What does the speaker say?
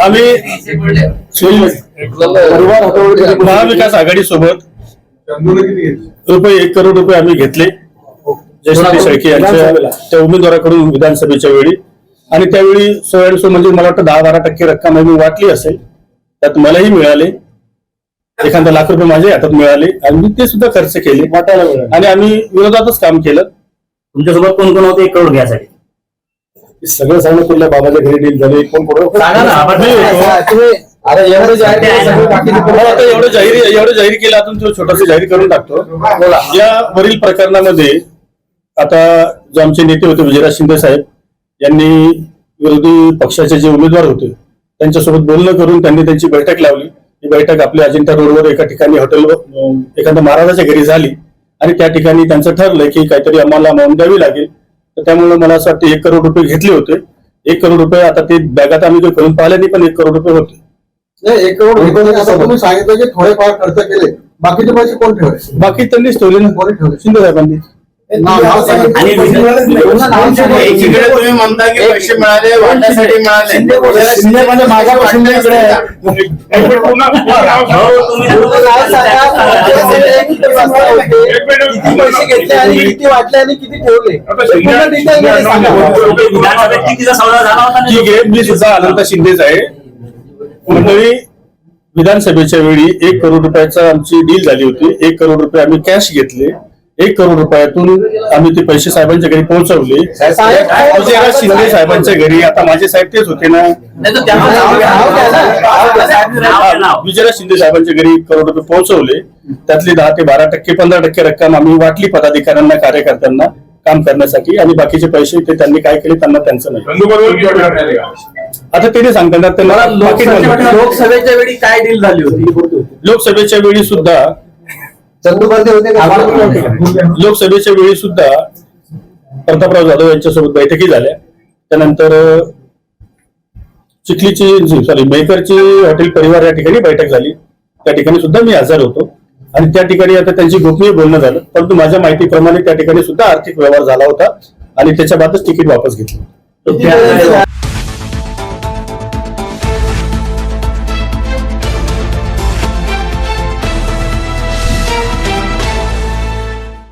आम्ही महाविकास आघाडी सोबत रुपये एक करोड रुपये आम्ही घेतले. जयश्री शेळके यांच्या त्या उमेदवाराकडून विधानसभेच्या वेळी. आणि त्यावेळी सोळा सो म्हणजे मला वाटतं दहा बारा टक्के रक्कम आम्ही वाटली असेल. त्यात मलाही मिळाले. एखादा लाख रुपये माझ्या हातात मिळाले. आणि मी ते सुद्धा खर्च केले. वाटायला आणि आम्ही विरोधातच काम केलं. तुमच्यासोबत कोण कोण होते एक करोड घ्यासाठी सगळं सांगणं तुला बाबाच्या घरी डील झाले कोण कोण. आता एवढं जाहीर एवढं जाहीर एवढं जाहीर केलं आपण तो छोटस जाहीर करून टाकतो. या वरील प्रकरणामध्ये आता जो आमचे नेते होते विजयराज शिंदे साहेब यांनी विरोधी पक्षाचे जे उमेदवार होते त्यांच्यासोबत बोलणं करून त्यांनी त्यांची बैठक लावली. ही बैठक आपल्या अजिंठा रोडवर एका ठिकाणी हॉटेलवर एखाद्या महाराजाच्या घरी झाली. आणि त्या ठिकाणी त्यांचं ठरलं की काहीतरी आम्हाला अमाऊंट द्यावी लागेल. तर त्यामुळे मला असं वाटतं एक करोड रुपये घेतले होते. एक करोड रुपये आता ते बॅगात आम्ही काही खोलून पाहिल्याने पण एक करोड रुपये होते. नाही एक करोड रुपये आता तुम्ही सांगितलं की थोडेफार खर्च केले. बाकीचे पैसे कोण ठेवले बाकी त्यांनीच ठेवले ना. कोणी ठेवले? शिंदे साहेबांनी. आणि एकीकडे तुम्ही म्हणता की पैसे मिळाले वाटण्यासाठी मिळाले. शिंदे म्हणजे माझ्यापासून इकडे आहे. हो, तुम्ही नाव सांगा, किती होते, किती पैसे घेतले आणि किती वाटले आणि किती ठेवले पूर्णमध्ये सांगा. ठीक आहे मी सुद्धा अनंत शिंदेच आहे मंडळी विधानसभेच्या वेळी एक करोड रुपयाचा आमची डील झाली होती एक करोड रुपये आम्ही कॅश घेतले एक करोड रुपयातून आम्ही ते पैसे साहेबांच्या घरी पोहोचवले. शिंदे साहेबांच्या घरी आता माझे साहेब तेच होते ना. विजयराज शिंदे साहेबांच्या घरी एक करोड रुपये पोहोचवले. त्यातले दहा ते बारा टक्के पंधरा टक्के रक्कम आम्ही वाटली पदाधिकाऱ्यांना कार्यकर्त्यांना काम करण्यासाठी. आणि बाकीचे पैसे ते त्यांनी काय केले त्यांना त्यांचं नाही. आता ते नाही सांगता येणार, ते मला बाकी नाही. लोकसभेच्या वेळी काय डील झाली होती? लोकसभेच्या वेळी सुद्धा होते? लोकसभेच्या वेळी सुद्धा प्रतापराव जाधव यांच्यासोबत बैठकी झाल्या. त्यानंतर चिखलीची सॉरी मेहकरची हॉटेल परिवार या ठिकाणी बैठक झाली. त्या ठिकाणी सुद्धा मी हजर होतो. आणि त्या ठिकाणी आता त्यांची गोपनीय बोलणं झालं. परंतु माझ्या माहितीप्रमाणे त्या ठिकाणी सुद्धा आर्थिक व्यवहार झाला होता आणि त्याच्या बादच तिकीट वापस घेतलं.